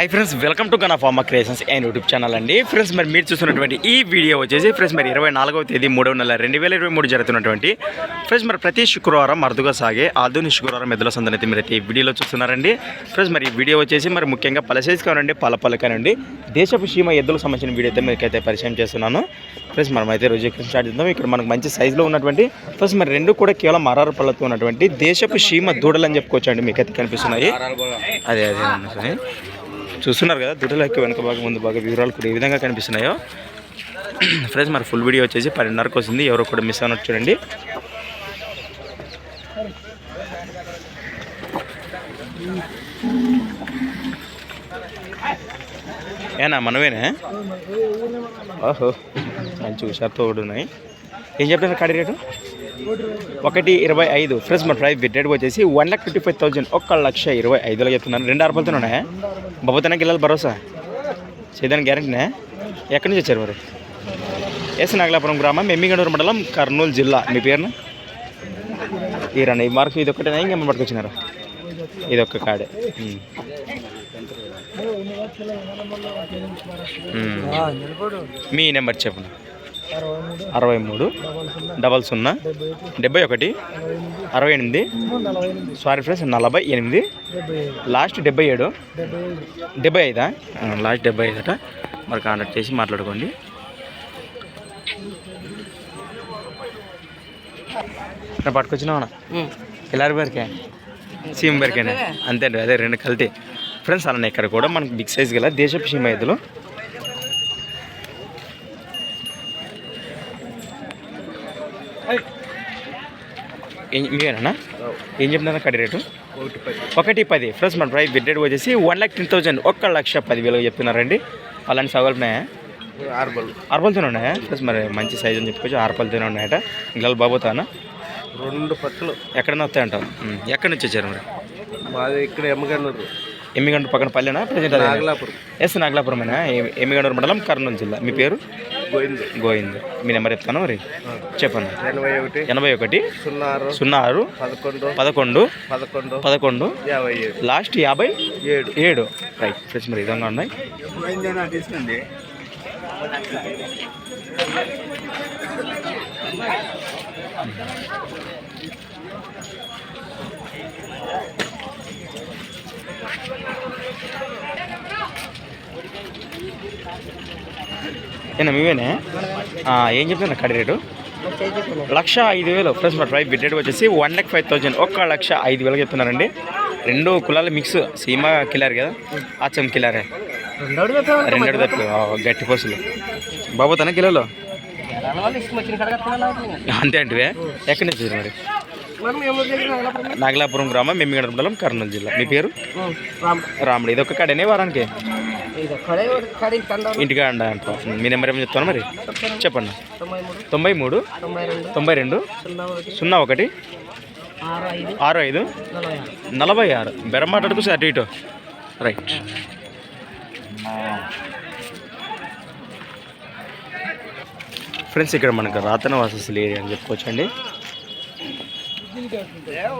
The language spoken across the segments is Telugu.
Hi friends welcome to Gana pharma creations and YouTube channel అండి. ఫ్రెండ్స్ మరి మీరు చూస్తున్నటువంటి ఈ వీడియో వచ్చేసి ఫ్రెండ్స్ మరి ఇరవై నాలుగవ తేదీ మూడవ నెల రెండు వేల ఇరవై మూడు జరుగుతున్నటువంటి. ఫ్రెండ్స్ మరి ప్రతి శుక్రవారం అరుదుగా సాగే ఆధునిక శుక్రవారం ఎద్దుల సందని అయితే మీరు అయితే ఈ వీడియోలో చూస్తున్నారండి. ఫ్రెండ్స్ మరి ఈ వీడియో వచ్చేసి మరి ముఖ్యంగా పలసైజ్ కానండి పలపల కానండి దేశపు సీమ ఎద్దులకు సంబంధించిన వీడియో అయితే మీకైతే పరిచయం చేస్తున్నాను. ఫ్రెండ్స్ మనం అయితే రోజు స్టార్ట్ చేద్దాం. ఇక్కడ మనకు మంచి సైజులో ఉన్నటువంటి ఫ్రెండ్స్ మరి రెండు కూడా కేవలం మరారు పళ్ళతో ఉన్నటువంటి దేశపు సీమ దూడలు అని చెప్పుకోవచ్చు అండి మీకైతే కనిపిస్తున్నాయి. అదే అదే. చూస్తున్నారు కదా దుడ్డల యొక్క వెనక భాగం ముందు భాగం వివరాలు కూడా ఏ విధంగా కనిపిస్తున్నాయో. ఫ్రెండ్స్ మరి ఫుల్ వీడియో వచ్చేసి పన్నెండున్నరకు వస్తుంది. ఎవరో కూడా మిస్ అవ్వనట్టు చూడండి. ఏనా మనమేనా? ఓహో మంచి హుషార్తో కూడా ఉన్నాయి ఏం చెప్తున్నారు కాడి రేటు? ఒకటి ఇరవై ఐదు. ఫ్రెండ్స్ మన ప్రైస్ రేట్ వచ్చేసి one lakh fifty five thousand ఒక్క లక్ష ఇరవై ఐదులో చెప్తున్నాను. రెండు అరపలతో ఉన్నాయా? బాబుతనకి వెళ్ళాలి భరోసా? చేయడానికి గ్యారంటీనే ఎక్కడి నుంచి వచ్చారు మరి? ఎస్ నాగలాపురం గ్రామం ఎమ్మిగడూరు మండలం కర్నూలు జిల్లా. మీ పేరున? ఈ రండి ఈ మార్క్ ఇది ఒక్కటేనా? ఇంకేమో పట్టుకొచ్చినారా? ఇది ఒక్క కాడే. మీ నెంబర్ చెప్పండి అరవై మూడు. డబల్ సున్నా. డెబ్బై ఒకటి. అరవై ఎనిమిది. సారీ ఫ్రెండ్స్ నలభై ఎనిమిది. లాస్ట్ డెబ్బై ఏడు. డెబ్బై ఐదా? లాస్ట్ డెబ్బై ఐదట. మరి కాంటాక్ట్ చేసి మాట్లాడుకోండి. నేను పట్టుకొచ్చినావా ఎల్లారి బరికే. సీమ్ బరికేనా. అంతే అండి అదే రెండు కలితే. ఫ్రెండ్స్ అలానే ఇక్కడ కూడా మనకి బిగ్ సైజ్ గల దేశపు సీమ ఎద్దులు. మీవేనా ఏం చెప్తున్నా కడి రేటు? ఒకటి పది. ఫ్రెండ్స్ మన ప్రైస్ బిడ్ రేట్ వచ్చేసి వన్ లాక్ టెన్ థౌసండ్ ఒక్క లక్ష పది వేలు చెప్తున్నారండి. అలాంటి సవాలు ఉన్నాయా? ఆర్బల్. ఆరుపలతోనే ఉన్నాయా? ఫ్రెండ్స్ మరి మంచి సైజ్ అని చెప్పుకోవచ్చు. ఆరుపలతోనే ఉన్నాయట. ఇలా బాబోతానా రెండు పక్కలు ఎక్కడైనా వస్తాయంటావు ఉమ్. ఎక్కడి నుంచి వచ్చారు మరి? మాది ఇక్కడ ఎమ్మగన్నూరు ఎమ్మిగంట పక్కన పల్లెనా? ప్రజెంట్ నాగలాపురం. ఎస్ నాగలాపురమేనా? ఎమ్- ఎమ్మిగండూరు మండలం కర్నూలు జిల్లా. మీ పేరు? గోవింద్. గోవింద్. మీ నెంబర్ చెప్తాను మరి? చెప్పండి. ఎనభై ఒకటి ఎనభై ఒకటి సున్నా ఆరు సున్నా ఆరు పదకొండు పదకొండు పదకొండు పదకొండు యాభై ఏడు. లాస్ట్ యాభై ఏడు. ఏడు. రైట్ ఫ్రెండ్స్ మరి విధంగా ఉన్నాయి. ఏనా మీవేనే? ఏం చెప్తున్నా కడి రేటు? లక్ష ఐదు వేలు. ఫ్రెండ్స్ మరి ప్రైస్ బిడ్ రేట్ వచ్చేసి వన్ లాక్ ఫైవ్ థౌజండ్ ఒక్క లక్ష ఐదు వేలకు చెప్తున్నారండి. రెండు కులాల మిక్స్ సీమ కిలారు కదా అచ్చం కిలారే రెండు తప్పి గట్టి పోసులు. బాబు తన కిలోలో? అంతే అంటే ఎక్కడి నుంచి మరి? నాగలాపురం గ్రామం మెమ్మిగడ మండలం కర్నూలు జిల్లా. మీ పేరు? రాముడు. ఇది ఒక్క కాడనే వారానికి? ఇంటికా అండ మీ నెంబర్ ఏమో చెప్తాను మరి? చెప్పండి. తొంభై మూడు. తొంభై రెండు. సున్నా ఒకటి. ఆరు ఐదు. నలభై ఆరు. బెర మాట్లాడుకు సార్ అటు ఇటు. రైట్ ఫ్రెండ్స్ ఇక్కడ మనకు రాతన వాసస్సులు ఏరియా అని చెప్పుకోవచ్చండి ఆ,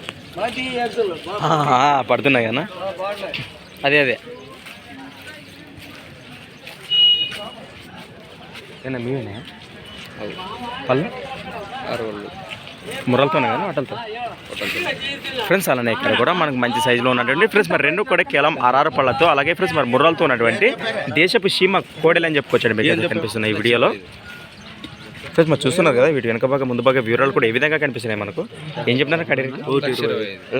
ఆ, పడుతున్నాయి కదా అదే అదే. ఏనా మీవేనా? పళ్ళు? అరవై మురలతోనే కానీ అటలతో ఫ్రెండ్స్ అలానే ఇక్కడ కూడా మనకు మంచి సైజులో ఉన్నటువంటి ఫ్రెండ్స్ మరి రెండు కూడా కేవలం ఆరారు పళ్ళతో అలాగే ఫ్రెండ్స్ మరి ముర్రలతో ఉన్నటువంటి దేశపు సీమ కోడెలు అని చెప్పుకోవచ్చండి మీకు కనిపిస్తున్నాయి ఈ వీడియోలో. ఫ్రెండ్స్ మరి చూస్తున్నారు కదా వీటి వెనక భాగం ముందు భాగం వివరాలు కూడా ఏ విధంగా కనిపిస్తున్నాయి మనకు? ఏం చెప్తున్నారు కడి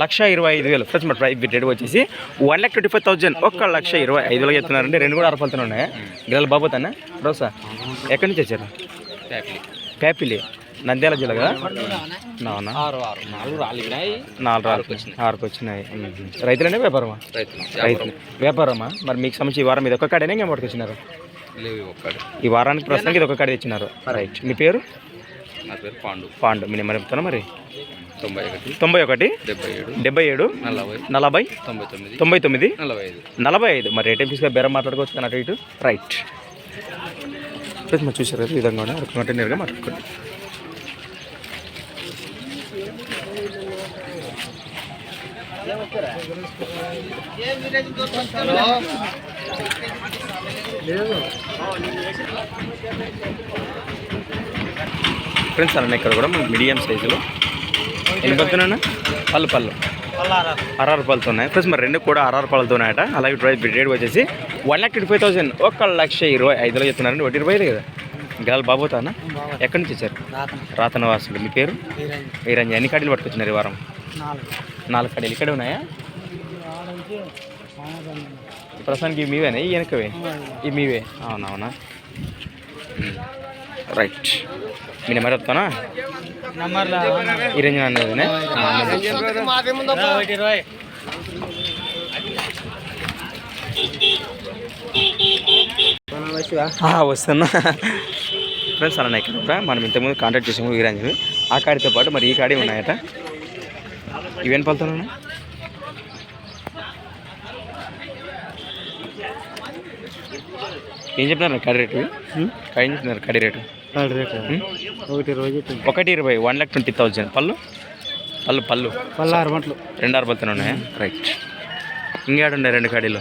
లక్ష ఇరవై ఐదు వేలు. ఫ్రెండ్స్ మరి ప్రైస్ రేట్ వచ్చేసి one lakh twenty five thousand ఒక్క లక్ష ఇరవై ఐదు వేలు చెప్తున్నారండి. రెండు కూడా అరపలతో ఉన్నాయి. గిల్లలు బాబోతానా రోసా ఎక్కడి నుంచి వచ్చారు? ప్యాపిలి. నంద్యాల జిల్లా కదా? అవునా నాలుగు నాలుగు ఆరుకు వచ్చినాయి. రైతులనే వ్యాపారమా? రైతులు. వ్యాపారమా? మరి మీకు సంబంధించి ఈ వారం ఇది ఒక కాడేనా ఇంకా పట్టుకొచ్చినారు? ఈ వారానికి ప్రస్తుతానికి ఇది ఒక కాడ తెచ్చినారు. రైట్ మీ పేరు? నా పేరు పాండు. పాండు. మీ నెంబర్ చెప్తాను మరి? తొంభై ఒకటి. తొంభై ఒకటి. డెబ్బై ఏడు. డెబ్బై ఏడు. నలభై. నలభై. తొంభై తొమ్మిది. తొంభై తొమ్మిది. నలభై ఐదు. నలభై ఐదు. మరి రేట్ తీసుకొని బేరం మాట్లాడుకోవచ్చు కానీ అటు ఇటు. రైట్ మరి చూసారు కదా ఈ విధంగా కంటిన్యూగా మాట్లాడుకోండి. ఫ్రెండ్స్ అలానే ఇక్కడ కూడా మనకి మీడియం సైజులో ఎన్ని పడుతున్నా పళ్ళు పళ్ళు. ఆర్ఆర్ పళ్ళతో ఉన్నాయి ఫ్రెండ్స్ మరి రెండు కూడా ఆర్ఆర్ పళ్ళతో ఉన్నాయట అలాగే రేట్ వచ్చేసి one lakh twenty five thousand ఒక లక్ష ఇరవై ఐదులో చెప్తున్నారండి. ఒకటి ఇరవై కదా. గెలాలి బాబోతానా ఎక్కడి నుంచి వచ్చారు? రాతన వాసులు మీ పేరు? వీరంజ ఎన్ని కడీలు పట్టుకొచ్చినారు ఈ వారం? నాలుగు. కడీలు ఇక్కడే ఉన్నాయా? ప్రస్తుతానికి ఇవి మీవేనా? ఈ వెనకవే? ఇవి మీవే? అవునవునా? రైట్. మీ నెంబర్ చెప్తానా? ఈ రేంజ్ అన్నదినే వస్తున్నా. ఫ్రెండ్స్ అలా ఇక్కడ కూడా మనం ఇంతకుముందు కాంటాక్ట్ చేసాము వీరాంజలి. ఆ కాడితో పాటు మరి ఈ కాడి ఉన్నాయట. ఇవేం పలుతున్నాయి ఏం చెప్పినారు కడి రేటు? కడి ఏం చెప్పినారు కడి రేటు? ఉం? ఒకటి రోజు ఒకటి ఇరవై వన్ ల్యాక్ ట్వంటీ థౌజండ్ పళ్ళు? పళ్ళు పళ్ళు. పల్లారు గంటలు రెండు ఆరు పలుతున్నాయి ఉన్నాయా? రైట్ ఇంకేడున్నాయి రెండు కడీలు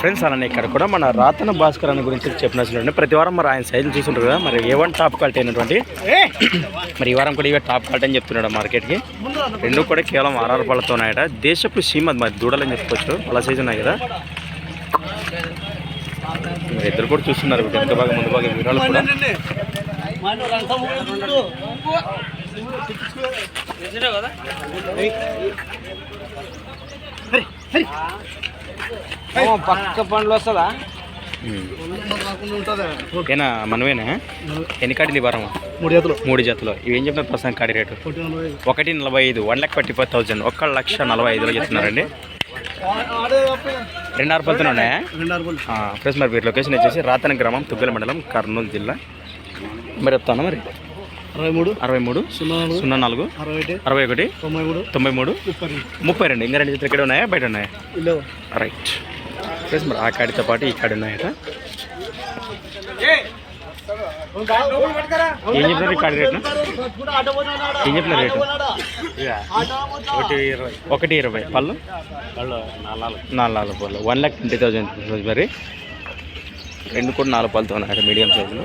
ఫ్రెండ్స్ అలానే ఇక్కడ కూడా మన రాతన భాస్కర్ అన్న గురించి చెప్పినట్లు ప్రతి వారం మరి ఆయన సైజులు చూస్తుంటారు కదా మరి ఏ వన్ టాప్ క్వాలిటీ అయినటువంటి మరి ఈ వారం కూడా ఇవే టాప్ క్వాలిటీ అని చెప్తున్నాడు మార్కెట్కి. రెండు కూడా కేవలం ఆర్ఆర్ పళ్ళతో ఉన్నాయట. దేశపు సీమ మరి దూడలని చెప్పుకోవచ్చు. అలా సైజు ఉన్నాయి కదా. మరి ఇద్దరు కూడా చూస్తున్నారు వెనక భాగం ముందు భాగం వివరాలు కూడా. పక్క పండ్లు వస్తుందా? ఏనా మనమేనా? ఎన్ని కాడీలు ఈ వారం మూడు చేతులు మూడు జతలు. ఇవి ఏం చెప్తున్నారు ప్రస్తుతం కాడి రేటు? ఒకటి నలభై ఐదు one lakh forty five thousand ఒక లక్ష నలభై ఐదులో చెప్తున్నారండి రెండు ఆరు పలుతులు ఉన్నాయా ఫ్రెండ్స్ మరి మీరు లొకేషన్ వచ్చేసి రాతన గ్రామం తుగ్గల మండలం కర్నూలు జిల్లా. మరి చెప్తాను మరి? అరవై మూడు అరవై మూడు సున్నా నాలుగు సున్నా నాలుగు అరవై ఒకటి అరవై ఒకటి తొంభై మూడు తొంభై మూడు ముప్పై రెండు. ముప్పై రెండు. ఇంకా రెండు జతలు ఇక్కడ ఉన్నాయా? బయట ఉన్నాయా? రైట్ ఫ్రెండ్స్ మరి ఆ కాడితో పాటు ఈ కాడి ఉన్నాయట. ఏం చెప్పినారు ఈ కాడి రేటు? ఏం చెప్పినారు రేటు? ఒకటి ఇరవై. ఒకటి ఇరవై. పళ్ళు? నాలుగు. నాలుగు పళ్ళు. వన్ ల్యాక్ ట్వంటీ థౌజండ్ మరి. రెండు కూడా నాలుగు పళ్ళతో ఉన్నాయి మీడియం సైజులో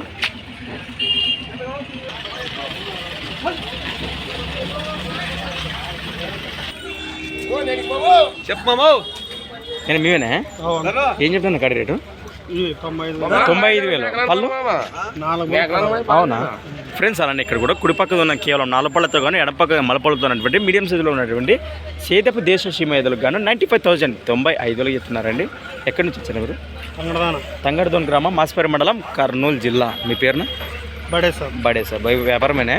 చెప్పమామో నేను మీవేనా? ఏం చెప్తాను కాడి రేటు? తొంభై ఐదు తొంభై ఐదు వేలు. పళ్ళు? అవునా? ఫ్రెండ్స్ అలానే ఇక్కడ కూడా కుడి పక్కన ఉన్న కేవలం నాలుగు పళ్ళతో కానీ ఎడపక్క మలపళ్ళతో ఉన్నటువంటి మీడియం సైజులో ఉన్నటువంటి సేదపు దేశ సీమ ఎదులకు గాను నైంటీ ఫైవ్ థౌజండ్ తొంభై ఐదులో చెప్తున్నారండి ఎక్కడి నుంచి వచ్చారు మీరు తంగడదోన్ గ్రామం మాసిపేర మండలం కర్నూలు జిల్లా. మీ పేరున? బడే సార్. బడే సార్. బై వ్యాపారమేనే?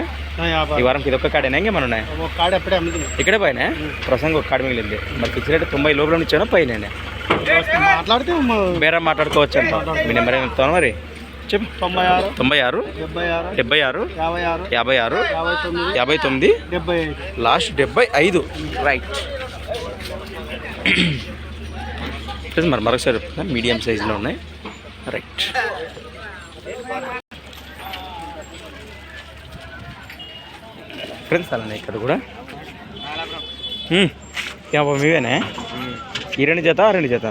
ఈ వారంకి ఇది ఒక్క కాడేనా? ఇంకేమైనా ఉన్నాయి? కాడ ఎప్పుడే అమ్ముతుంది. ఇక్కడే పైన ప్రసంగం ఒక కాడ మిగిలింది. మరి ఫిక్స్ రేట్ తొంభై లోపల ఇచ్చాను పైన మాట్లాడితే బేరా మాట్లాడుకోవచ్చు అంట. మీ నెంబర్ ఏమి ఇస్తాను మరి? చెప్పు. తొంభై ఆరు తొంభై ఆరు డెబ్బై ఆరు యాభై ఆరు యాభై తొమ్మిది లాస్ట్ డెబ్బై ఐదు. రైట్ మరి మరొకసారి మీడియం సైజులో ఉన్నాయి. రైట్ ఫ్రెండ్స్ అలానే ఇక్కడ కూడా. యాభై మీవేనా ఈ రెండు జత రెండు జత?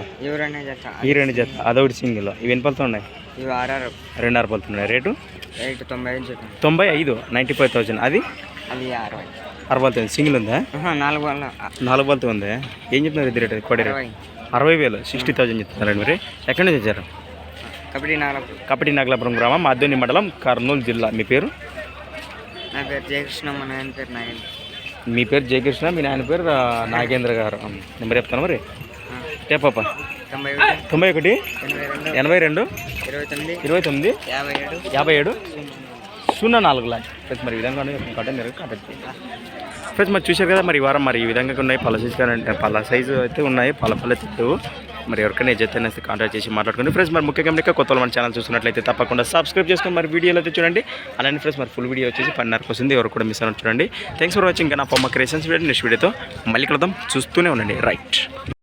ఈ రెండు జత. అదొకటి సింగిల్. ఇవి ఎన్ని పలుతూ ఉన్నాయి? ఇవి ఆర్ఆర్. రెండు ఆరు పలుతున్నాయి రేటు? తొంభై ఐదు నైంటీ ఫైవ్ థౌజండ్ అది? అది అరవై తొమ్మిది సింగిల్ ఉందా? నాలుగు నాలుగు బలతో ఉంది. ఏం చెప్తున్నారు ఇది రేట్? కోడి రేట్? అరవై. వేలు. సిక్స్టీ థౌజండ్ చెప్తున్నారండి మీరు. ఎక్కడి నుంచి వచ్చారు? కపటి నాగలాపురం. గ్రామం మాధోని మండలం కర్నూలు జిల్లా. మీ పేరు? నా పేరు జయకృష్ణ మన ఆయన పేరు నాగేంద్ర. మీ పేరు జయకృష్ణ మీ నాయన పేరు నాగేంద్ర గారు. నెంబర్ చెప్తాను మరి. ఏ పాప తొంభై ఒకటి. ఎనభై రెండు ఇరవై తొమ్మిది. ఇరవై తొమ్మిది యాభై ఏడు. యాభై ఏడు సున్నా నాలుగు. లాక్ ఫ్రెండ్స్ మరి విధంగా ఉన్నాయి కాంటాక్ట్ మీరు కాంటాక్ట్ చేయండి. ఫ్రెండ్స్ మరి చూశారు కదా మరి ఈ వారం మరి ఈ విధంగా ఉన్నాయి పళ్ళ సైజు కానీ పళ్ళ సైజు అయితే ఉన్నాయి పళ్ళ పళ్ళ చెట్టు. మరి ఎవరికైనా జత కాంటాక్ట్ చేసి మాట్లాడుకోండి. ఫ్రెండ్స్ మరి ముఖ్యంగా ఇంకా కొత్త మన ఛానల్ చూస్తున్నట్లయితే తప్పకుండా సబ్స్క్రైబ్ చేసుకుని మరి వీడియోలో అయితే చూడండి. అలానే ఫ్రెండ్స్ మరి ఫుల్ వీడియో వచ్చేసి పన్నెండుకి వస్తుంది. ఎవరు కూడా మిస్ అవ్వడం చూడండి. థ్యాంక్స్ ఫర్ వాచింగ్ ఇంకా నా పొమ్మ క్రియేషన్స్ వీడియో నెక్స్ట్ వీడియోతో మళ్ళీ కలుద్దాం. చూస్తూనే ఉండండి. రైట్